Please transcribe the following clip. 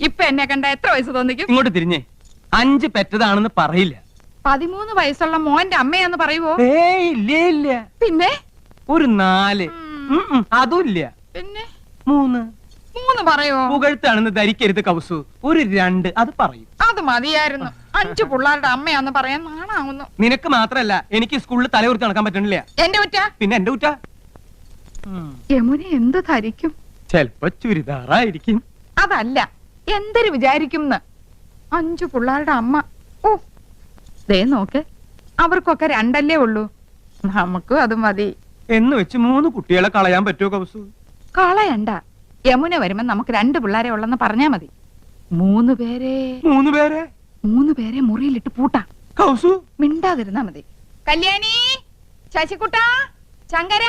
ഇപ്പൊ എന്നെ കണ്ട എത്ര വയസ്സ് തോന്നിക്കും? ഇങ്ങോട്ട് തിരിഞ്ഞേ. അഞ്ച് പെറ്റതാണെന്ന് പറയില്ല. പതിമൂന്ന് വയസ്സുള്ള മോന്റെ അമ്മയാന്ന് പറയുവോ? ഏയ് ഇല്ല ഇല്ല. പിന്നെ? ഒരു നാല്. ഉം, ഉം, അതും ഇല്ല. പിന്നെ? മൂന്ന്. മൂന്ന് പറയുമോ പുകഴ്ത്താണെന്ന് ധരിക്കരുത് കൗസു. ഒരു രണ്ട് അത് പറയും. അത് മതിയായിരുന്നു. അഞ്ചു പിള്ളേരുടെ അമ്മയാന്ന് പറയാൻ നാണാവുന്നു. നിനക്ക് മാത്രല്ല എനിക്ക് സ്കൂളിൽ തലകുറിച്ച് നടക്കാൻ പറ്റണില്ല. എന്റെ ഉറ്റ പിന്നെ എന്റെ ഉറ്റ യമുന എന്ത് ധരിക്കും? ചെലപ്പോ ചുരിദാറായിരിക്കും. അതല്ല എന്തൊരു വിചാരിക്കും അഞ്ചു പിള്ളേരുടെ അമ്മ. ഓ ദേ നോക്ക് അവർക്കൊക്കെ രണ്ടല്ലേ ഉള്ളൂ. നമുക്കും അത് മതി. എന്ന് വെച്ച് മൂന്ന് കുട്ടികളെ കളയാൻ പറ്റുമോ കൗസു? കളയണ്ട. യമുന വരുമ്പോ നമുക്ക് രണ്ട് പിള്ളേരെ ഉള്ളെന്ന് പറഞ്ഞാ മതി. മൂന്ന് പേരെ. മൂന്ന് പേരെ? മൂന്ന് പേരെ മുറിയിലിട്ട് പൂട്ടാ. കൗസു? മിണ്ടാതിരുന്നാ മതി. കല്യാണി ശശികുട്ട ശങ്കര.